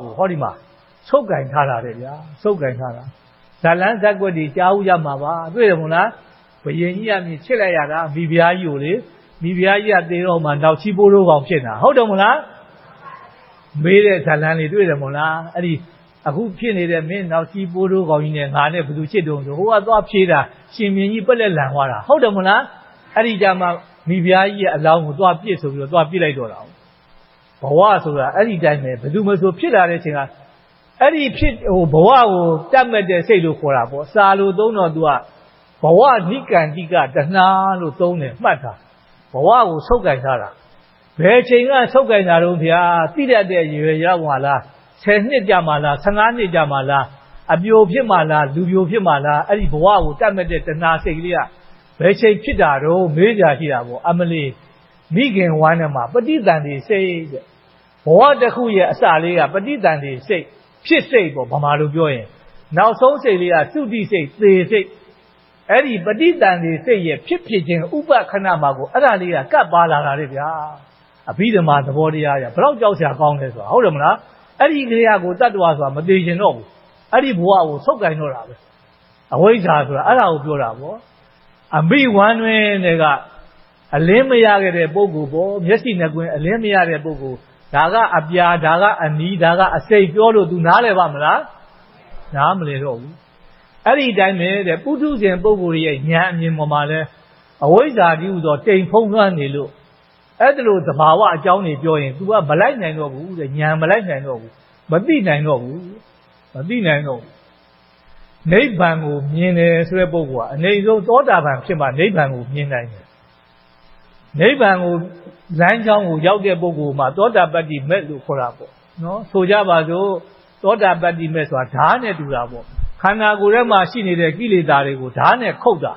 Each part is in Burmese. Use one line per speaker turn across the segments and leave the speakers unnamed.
ကိုဟောဒီမှာဆုပ်ကင်ထားတာတဲ့ဗျာဆုပ်ကင်ထားတာဇလန်းဇက်ွက်တွေကြားဦးရမှာပါတွေ့တယ်မို့လားဘယင်ကြီးကမြင်ချစ်လိုက်ရတာမိဖုရားကြီးကိုလေမိဖုရားကြီးကသေတော့မှနောက်ချီပိုးလို့ကောင်ဖြစ်တာဟုတ်တယ်မို့လားမေးတဲ့ဇလန်းလေးတွေ့တယ်မို့လားအဲ့ဒီအခုဖြစ်နေတဲ့မင်းနောက်ချီပိုးလို့ကောင်ကြီးနဲ့ငါနဲ့ဘယ်သူချစ်တုံးဆိုဟိုကသွားဖြေးတာရှင်မြင်းကြီးပက်လက်လန်သွားတာဟုတ်တယ်မို့လားအဲ့ဒီကြမှာမိဖုရားကြီးရဲ့အလောင်းကိုသွားပြစ်ဆိုပြီးတော့သွားပြစ်လိုက်တော့တာ ဘဝဆိုတာအဲ့ဒီတိုင်းပဲဘယ်သူမှဆိုဖြစ်လာတဲ့အချိန်ကအဲ့ဒီဖြစ်ဟိုဘဝကိုတတ်မဲ့တဲ့စိတ်လို့ခေါ်တာပေါ့စာလို့သုံးတော့ तू ကဘဝနိကန္တိကတဏှာလို့သုံးတယ်မှတ်တာဘဝကိုဆုပ်ကင်ထားတာဘယ်ချိန်ကဆုပ်ကင်တာတော့ဗျာတိတတ်တဲ့ရွယ်ရောက်မှာလား10နှစ်ကြာမှာလား15နှစ်ကြာမှာလားအပြိုဖြစ်မှာလားလူပြိုဖြစ်မှာလားအဲ့ဒီဘဝကိုတတ်မဲ့တဲ့တဏှာစိတ်ကလေးကဘယ်ချိန်ဖြစ်တာတော့မေးကြရှိတာပေါ့အမလီမိခင်ဝမ်းထဲမှာပဋိသန္ဓေစိတ်တဲ့ ဘဝတစ်ခုရဲ့အစလေးကပဋိသန္ဓေစိတ်ဖြစ်စိတ်ပေါ့ဗမာလိုပြောရင်နောက်ဆုံးစိတ်လေးကသုတိစိတ်သေစိတ်အဲ့ဒီပဋိသန္ဓေစိတ်ရဲ့ဖြစ်ဖြစ်ခြင်းဥပခဏမှာကိုအဲ့ဒါလေးကကပ်ပါလာတာလေဗျာအဘိဓမ္မာသဘောတရားရဘယ်တော့ကြောက်စရာကောင်းလဲဆိုတာဟုတ်တယ်မလားအဲ့ဒီကလေးကိုတတ္တဝါဆိုတာမသေးခြင်းတော့ဘူးအဲ့ဒီဘဝကိုဆုတ်ကင်တော့တာပဲအဝိဇ္ဇာဆိုတာအဲ့ဒါကိုပြောတာပေါ့အမိဝမ်းတွင်တွေကအလင်းမရခဲ့တဲ့ပုဂ္ဂိုလ်ပေါ့မျက်စိနဲ့ကွင်းအလင်းမရတဲ့ပုဂ္ဂိုလ် ဒါကအပြာဒါကအနီးဒါကအစိတ်ပြောလို့ तू နားလဲပါမလားနားမလဲတော့ဘူးအဲ့ဒီတိုင်းပဲတဲ့ပုထုဇဉ်ပုဂ္ဂိုလ်ရဲ့ဉာဏ်အမြင်ပေါ်မှာလဲအဝိဇ္ဇာတိဟူသောတိမ်ဖုံးလွှမ်းနေလို့အဲ့ဒါလိုသဘာဝအကြောင်းတွေပြောရင် तू ကမလိုက်နိုင်တော့ဘူးတဲ့ဉာဏ်မလိုက်နိုင်တော့ဘူးမသိနိုင်တော့ဘူးမသိနိုင်တော့ဘူးနိဗ္ဗာန်ကိုမြင်တယ်ဆိုတဲ့ပုဂ္ဂိုလ်ကအနေဆုံးသောတာပန်ဖြစ်မှနိဗ္ဗာန်ကိုမြင်နိုင်တယ်နိဗ္ဗာန်ကို လမ်းကြောင်းကိုရောက်တဲ့ပုဂ္ဂိုလ်မှာသောတာပတ္တိမဲ့လို့ခေါ်တာပေါ့နော်ဆိုကြပါစို့သောတာပတ္တိမဲ့ဆိုတာဓာတ်နဲ့တူတာပေါ့ခန္ဓာကိုယ်ထဲမှာရှိနေတဲ့ကိလေသာတွေကိုဓာတ်နဲ့ခုတ်တာ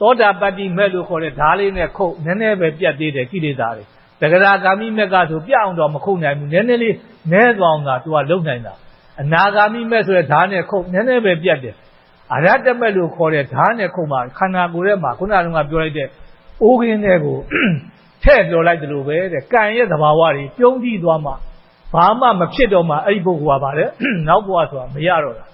သောတာပတ္တိမဲ့လို့ခေါ်တဲ့ဓာတ်လေးနဲ့ခုတ်နည်းနည်းပဲပြတ်သေးတယ်ကိလေသာတွေတဂရဂာမိမက်ကဆိုပြအောင်တော့မခုတ်နိုင်ဘူးနည်းနည်းလေးနည်းသွားအောင်သာသူကလုံနိုင်တာအနာဂါမိမဲ့ဆိုတဲ့ဓာတ်နဲ့ခုတ်နည်းနည်းပဲပြတ်တယ်အရတ္တမဲ့လို့ခေါ်တဲ့ဓာတ်နဲ့ခုတ်မှာခန္ဓာကိုယ်ထဲမှာခုနကပြောလိုက်တဲ့အိုးခင်းတွေကို ထည့်ပြောလိုက်တယ်လို့ပဲတဲ့ကံရဲ့သဘာဝတွေပြုံးကြည့်သွားမှဘာမှမဖြစ်တော့မှအဲ့ဒီပုဂ္ဂိုလ်ကဗါလဲနောက်ဘဝဆိုတာမရတော့တာ